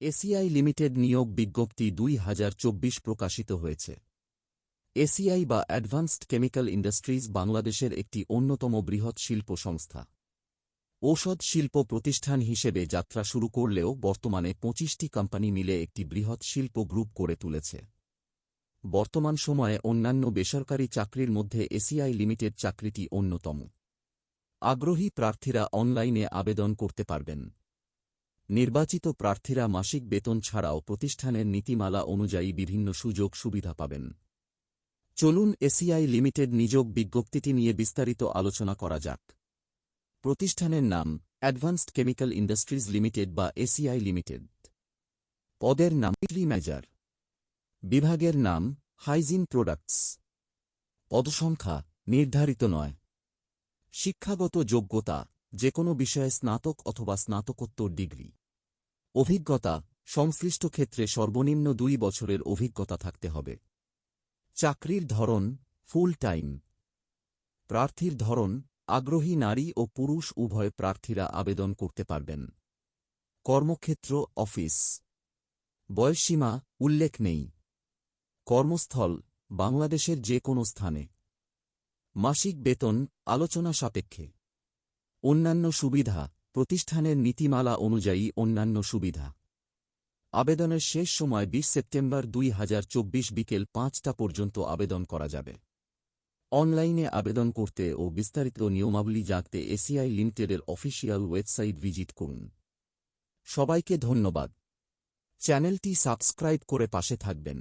ACI limited নিয়োগ বিজ্ঞপ্তি দুই হাজার চব্বিশ প্রকাশিত হয়েছে। এসিআই বা অ্যাডভান্সড কেমিক্যাল ইন্ডাস্ট্রিজ বাংলাদেশের একটি অন্যতম বৃহৎ শিল্প সংস্থা। ঔষধ শিল্প প্রতিষ্ঠান হিসেবে যাত্রা শুরু করলেও বর্তমানে পঁচিশটি কোম্পানি মিলে একটি বৃহৎ শিল্প গ্রুপ করে তুলেছে। বর্তমান সময়ে অন্যান্য বেসরকারি চাকরির মধ্যে এসিআই লিমিটেড চাকরিটি অন্যতম। আগ্রহী প্রার্থীরা অনলাইনে আবেদন করতে পারবেন। নির্বাচিত প্রার্থীরা মাসিক বেতন ছাড়াও প্রতিষ্ঠানের নীতিমালা অনুযায়ী বিভিন্ন সুযোগ সুবিধা পাবেন। চলুন এসিআই লিমিটেড নিযোগ বিজ্ঞপ্তিটি নিয়ে বিস্তারিত আলোচনা করা যাক। প্রতিষ্ঠানের নাম, অ্যাডভান্সড কেমিক্যাল ইন্ডাস্ট্রিজ লিমিটেড বা এসিআই লিমিটেড। পদের নাম ম্যানেজার। বিভাগের নাম, হাইজিন প্রোডাক্টস। পদসংখ্যা, নির্ধারিত নয়। শিক্ষাগত যোগ্যতা যে কোনো বিষয়ে স্নাতক অথবা স্নাতকোত্তর ডিগ্রি। অভিজ্ঞতা, সংশ্লিষ্ট ক্ষেত্রে সর্বনিম্ন দুই বছরের অভিজ্ঞতা থাকতে হবে। চাকরির ধরন, ফুল টাইম। প্রার্থীর ধরন, আগ্রহী নারী ও পুরুষ উভয় প্রার্থীরা আবেদন করতে পারবেন। কর্মক্ষেত্র, অফিস। বয়সসীমা, উল্লেখ নেই। কর্মস্থল, বাংলাদেশের যে কোনো স্থানে। মাসিক বেতন, আলোচনা সাপেক্ষে। অন্যান্য সুবিধা, প্রতিষ্ঠানের নীতিমালা অনুযায়ী অন্যান্য সুবিধা। আবেদনের শেষ সময় বিশ সেপ্টেম্বর দুই হাজার চব্বিশ বিকেল পাঁচটা পর্যন্ত আবেদন করা যাবে। অনলাইনে আবেদন করতে ও বিস্তারিত নিয়মাবলী জানতে এসিআই লিমিটেডের অফিসিয়াল ওয়েবসাইট ভিজিট করুন। সবাইকে ধন্যবাদ। চ্যানেলটি সাবস্ক্রাইব করে পাশে থাকবেন।